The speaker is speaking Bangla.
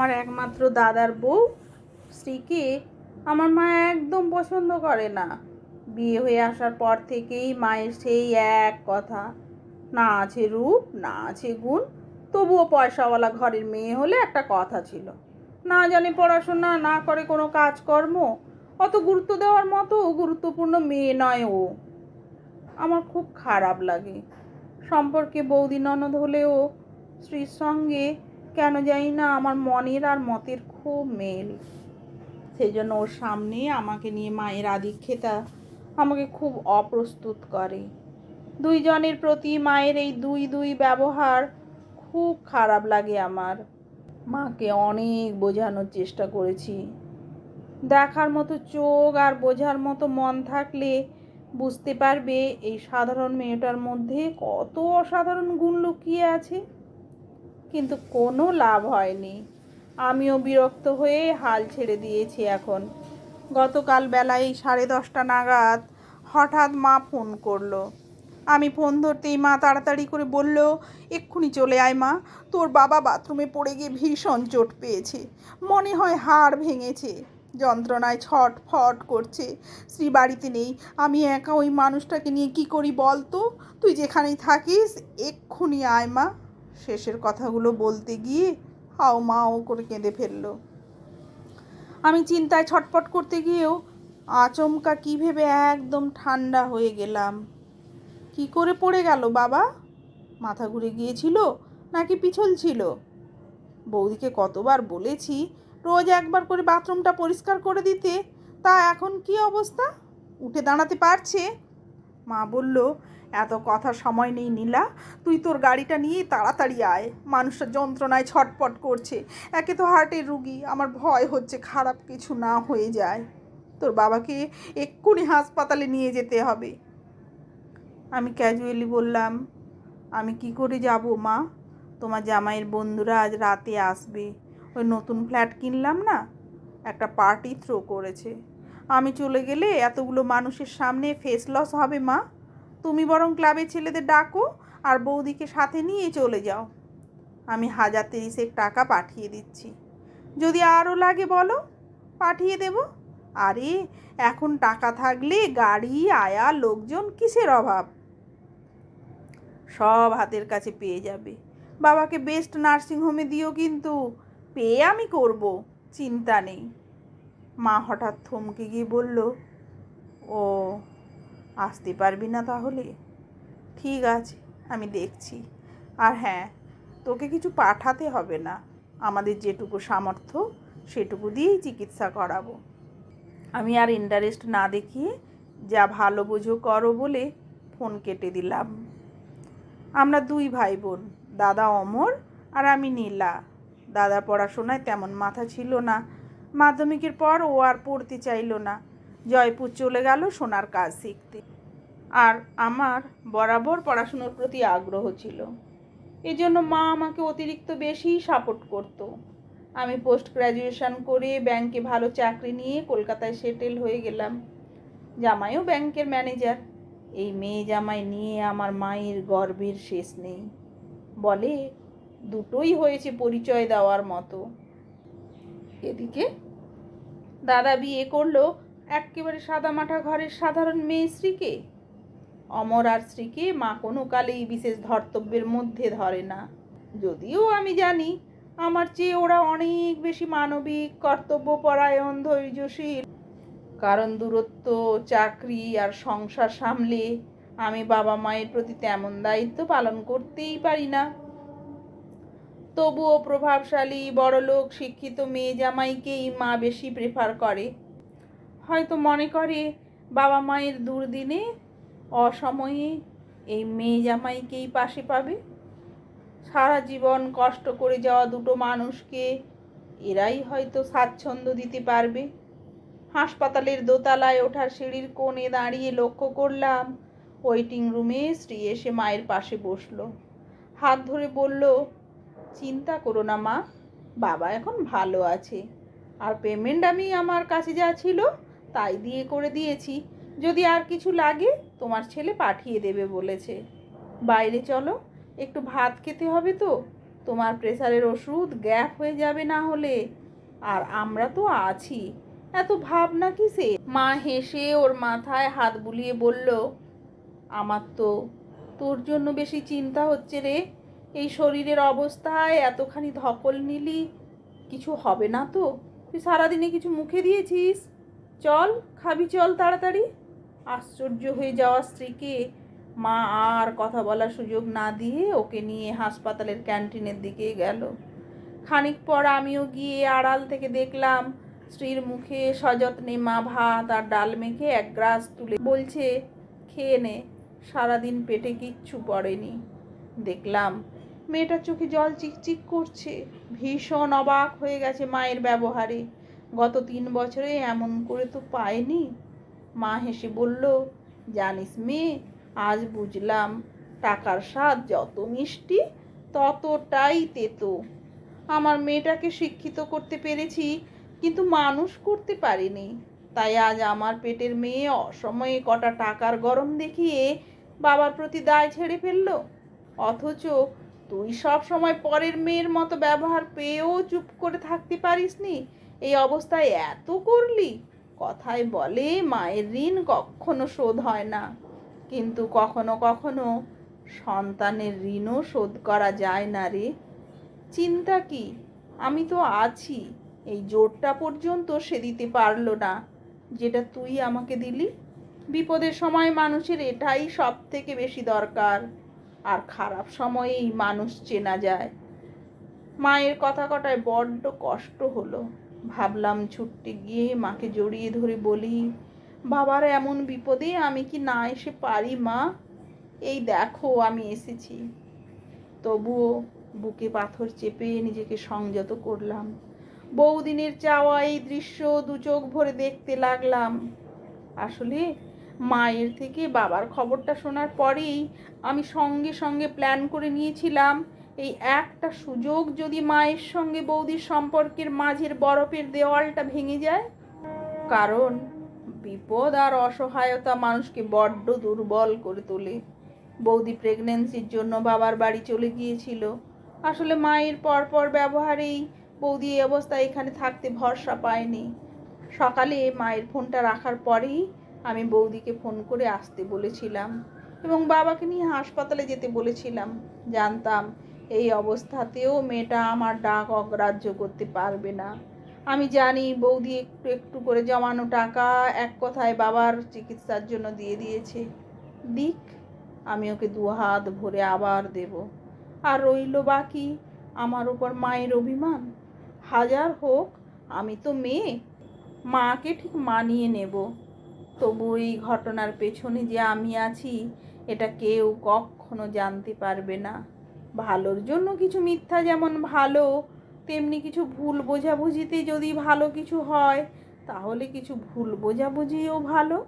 আমার একমাত্র দাদার বউ, স্ত্রীকে আমার মা একদম পছন্দ করে না। বিয়ে হয়ে আসার পর থেকেই মায়ের সেই এক কথা, না আছে রূপ, না আছে গুণ, তবুও পয়সাওয়ালা ঘরের মেয়ে হলে একটা কথা ছিল। না জানে পড়াশোনা, না করে কোনো কাজকর্ম, অত গুরুত্ব দেওয়ার মতো গুরুত্বপূর্ণ মেয়ে নয় ও। আমার খুব খারাপ লাগে। সম্পর্কে বৌদি ননদ হলেও স্ত্রীর সঙ্গে কেন জানি না, আমার মনের আর মতের খুব মেল। সেই জন্য ওর সামনে আমাকে নিয়ে মায়ের আদিক্ষেতা আমাকে খুব অপ্রস্তুত করে। দুইজনের প্রতি মায়ের এই দুই দুই ব্যবহার খুব খারাপ লাগে আমার। মাকে অনেক বোঝানোর চেষ্টা করেছি। দেখার মতো চোখ আর বোঝার মতো মন থাকলে বুঝতে পারবে এই সাধারণ মেয়েটার মধ্যে কত অসাধারণ গুণ লুকিয়ে আছে। কিন্তু কোনো লাভ হয়নি। আমিও বিরক্ত হয়ে হাল ছেড়ে দিয়েছি এখন। গতকাল বেলায় সাড়ে দশটা নাগাদ হঠাৎ মা ফোন করল। আমি ফোন ধরতেই মা তাড়াতাড়ি করে বলল, এক্ষুনি চলে আয় মা, তোর বাবা বাথরুমে পড়ে গিয়ে ভীষণ চোট পেয়েছে, মনে হয় হাড় ভেঙেছে, যন্ত্রণায় ছট ফট করছে শ্রী বাড়িতে নেই, আমি একা ওই মানুষটাকে নিয়ে কি করি বল তো? তুই যেখানেই থাকিস, এক্ষুনি আয় মা। শেষের কথাগুলো বলতে গিয়ে হাও মাও করে কেঁদে ফেলল। আমি চিন্তায় ছটপট করতে গিয়েও আচমকা কী ভেবে একদম ঠান্ডা হয়ে গেলাম। কি করে পড়ে গেল বাবা? মাথা ঘুরে গিয়েছিল নাকি পিছল ছিল? বৌদিকে কতবার বলেছি রোজ একবার করে বাথরুমটা পরিষ্কার করে দিতে, তা এখন কি অবস্থা? উঠে দাঁড়াতে পারছে? মা বলল এত কথা সময় নেই নীলা। তুই তোর গাড়িটা নিয়ে তাড়াতাড়ি আয়। মানুষটা যন্ত্রণায় ছটপট করছে। একে তো হার্টের রুগী। আমার ভয় হচ্ছে খারাপ কিছু না হয়ে যায়। তোর বাবাকে এক্ষুনি হাসপাতালে নিয়ে যেতে হবে। আমি ক্যাজুয়ালি বললাম, আমি কি করে যাব মা? তোমার জামাইয়ের বন্ধুরা আজ রাতে আসবে। ওই নতুন ফ্ল্যাট কিনলাম না? একটা পার্টি থ্রো করেছে। আমি চলে গেলে এতগুলো মানুষের সামনে ফেস লস হবে মা। তুমি বরং ক্লাবের ছেলেদের ডাকো আর বৌদিকে সাথে নিয়ে চলে যাও। আমি হাজার তিরিশেক টাকা পাঠিয়ে দিচ্ছি। যদি আরও লাগে বলো, পাঠিয়ে দেব। আরে, এখন টাকা থাকলে গাড়ি আয়া লোকজন কিসের অভাব? সব হাতের কাছে পেয়ে যাবে। বাবাকে বেস্ট নার্সিংহোমে দিও কিন্তু। পেয়ে আমি করব, চিন্তা নেই। মা হঠাৎ থমকে গিয়ে বলল, ও আসতে পারবি না তাহলে? ঠিক আছে, আমি দেখছি। আর হ্যাঁ তোকে কিছু পাঠাতে হবে না। আমাদের যেটুকু সামর্থ্য, সেটুকু দিয়েই চিকিৎসা করাবো। আমি আর ইন্টারেস্ট না দেখিয়ে যা ভালো বোঝো করো বলে ফোন কেটে দিলাম। আমরা দুই ভাই বোন দাদা অমর আর আমি নীলা। দাদা পড়াশোনায় তেমন মাথা ছিল না। মাধ্যমিকের পর ও আর পড়তে চাইলো না। জয়পুর চলে গেল সোনার কাজ শিখতে। আর আমার বরাবর পড়াশুনোর প্রতি আগ্রহ ছিল। এই জন্য মা আমাকে অতিরিক্ত বেশি সাপোর্ট করতো। আমি পোস্ট গ্র্যাজুয়েশন করে ব্যাংকে ভালো চাকরি নিয়ে কলকাতায় সেটেল হয়ে গেলাম। জামাইও ব্যাংকের ম্যানেজার এই মেয়ে জামাই নিয়ে আমার মায়ের গর্বের শেষ নেই। বলে, দুটোই হয়েছে পরিচয় দেওয়ার মতো। এদিকে দাদা বিয়ে করল একেবারে সাদামাটা ঘরের সাধারণ মেয়ে স্ত্রীকে? অমর আর স্ত্রীকে মা কোনো কালেই বিশেষ ধর্তব্যের মধ্যে ধরে না। যদিও আমি জানি, আমার চেয়ে ওরা অনেক বেশি মানবিক, কর্তব্যপরায়ণ, ধৈর্যশীল। কারণ দূরত্ব, চাকরি আর সংসার সামলে আমি বাবা মায়ের প্রতি তেমন দায়িত্ব পালন করতেই পারি না। তবুও প্রভাবশালী, বড়লোক, শিক্ষিত মেয়ে জামাইকেই মা বেশি প্রেফার করে। হয়তো মনে করে বাবা মায়ের দুর্দিনে, অসময়ে এই মেয়ে জামাইকেই পাশে পাবে। সারা জীবন কষ্ট করে যাওয়া দুটো মানুষকে এরাই হয়তো স্বাচ্ছন্দ্য দিতে পারবে। হাসপাতালের দোতলায় ওঠার সিঁড়ির কোণে দাঁড়িয়ে লক্ষ্য করলাম, ওয়েটিং রুমে স্ত্রী এসে মায়ের পাশে বসল। হাত ধরে বলল, চিন্তা করো না মা, বাবা এখন ভালো আছে। আর পেমেন্ট আমি আমার কাছে যা ছিল তাই দিয়ে করে দিয়েছি। যদি আর কিছু লাগে, তোমার ছেলে পাঠিয়ে দেবে বলেছে। বাইরে চলো, একটু ভাত খেতে হবে তো। তোমার প্রেসারের ওষুধ গ্যাপ হয়ে যাবে না হলে। আর আমরা তো আছি। এত ভাবনা কিসে? মা হেসে ওর মাথায় হাত বুলিয়ে বলল, আমার তো তোর জন্য বেশি চিন্তা হচ্ছে রে। এই শরীরের অবস্থায় এতখানি ধকল নিলি, কিছু হবে না তো? তুই সারাদিনে কিছু মুখে দিয়েছিস? চল, খাবি চল তাড়াতাড়ি। আশ্চর্য হয়ে যাওয়া স্ত্রীকে মা আর কথা বলার সুযোগ না দিয়ে ওকে নিয়ে হাসপাতালের ক্যান্টিনের দিকে গেল। খানিক পর আমিও গিয়ে আড়াল থেকে দেখলাম, স্ত্রীর মুখে সযত্নে মা ভাত আর ডাল মেখে এক গ্রাস তুলে বলছে, খেয়ে নে, সারাদিন পেটে কিচ্ছু পড়েনি। দেখলাম, মেয়েটার চোখে জল চিকচিক করছে। ভীষণ অবাক হয়ে গেছে মায়ের ব্যবহারে। গত তিন বছরে এমন করে তো পায়নি। মা হেসে বলল, জানিস মেয়ে আজ বুঝলাম টাকার স্বাদ যত মিষ্টি ততটাই তেতো। আমার মেয়েটাকে শিক্ষিত করতে পেরেছি, কিন্তু মানুষ করতে পারিনি। তাই আজ আমার পেটের মেয়ে অসময়ে কটা টাকার গরম দেখিয়ে বাবার প্রতি দায় ছেড়ে ফেলল। অথচ তুই সব সময় পরের মেয়ের মতো ব্যবহার পেয়েও চুপ করে থাকতে পারিসনি। এই অবস্থায় এত করলি? কথায় বলে মায়ের ঋণ কখনো শোধ হয় না। কিন্তু কখনো কখনো সন্তানের ঋণও শোধ করা যায় না রে। চিন্তা কি? আমি তো আছি। এই জোরটা পর্যন্ত সে দিতে পারল না। যেটা তুই আমাকে দিলি? বিপদের সময় মানুষের এটাই সব থেকে বেশি দরকার। আর খারাপ সময়েই মানুষ চেনা যায়। মায়ের কথা কটায় বড্ড কষ্ট হলো। ভাবলাম ছুটতে গিয়ে মাকে জড়িয়ে ধরে বলি, বাবার, এমন বিপদে আমি কি না এসে পারি, মা? এই দেখো, আমি এসেছি। তবুও বুকে পাথর চেপে নিজেকে সংযত করলাম। বহুদিনের চাওয়া এই দৃশ্য দু চোখ ভরে দেখতে লাগলাম। আসলে মায়ের থেকে বাবার খবরটা শোনার পরেই আমি সঙ্গে সঙ্গে প্ল্যান করে নিয়েছিলাম এই একটা সুযোগ যদি মায়ের সঙ্গে বৌদির সম্পর্কের মাঝের বরফের দেওয়ালটা ভেঙে যায়? কারণ বিপদ আর অসহায়তা মানুষকে বড্ড দুর্বল করে তোলে। বৌদি প্রেগনেন্সির জন্য বাবার বাড়ি চলে গিয়েছিল। আসলে মায়ের পরপর ব্যবহারেই বৌদি এই অবস্থায় এখানে থাকতে ভরসা পায়নি। সকালে মায়ের ফোনটা রাখার পরেই আমি বৌদিকে ফোন করে আসতে বলেছিলাম এবং বাবাকে নিয়ে হাসপাতালে যেতে বলেছিলাম। জানতাম এই অবস্থাতেও মেয়েটা আমার ডাক অগ্রাহ্য করতে পারবে না। আমি জানি বৌদি একটু একটু করে জমানো টাকা এক কথায় বাবার চিকিৎসার জন্য দিয়ে দিয়েছে। দিক, আমি ওকে দু হাত ভরে আবার দেব। আর রইল বাকি আমার উপর মায়ের অভিমান? হাজার হোক, আমি তো মেয়ে। মাকে ঠিক মানিয়ে নেব। তবু এই ঘটনার পেছনে যে আমি আছি, এটা কেউ কখনো জানতে পারবে না। ভালোর জন্য কিছু মিথ্যা যেমন ভালো, তেমনি কিছু ভুল বোঝাবুঝিতে যদি ভালো কিছু হয়, তাহলে কিছু ভুল বোঝাবুঝিও ভালো।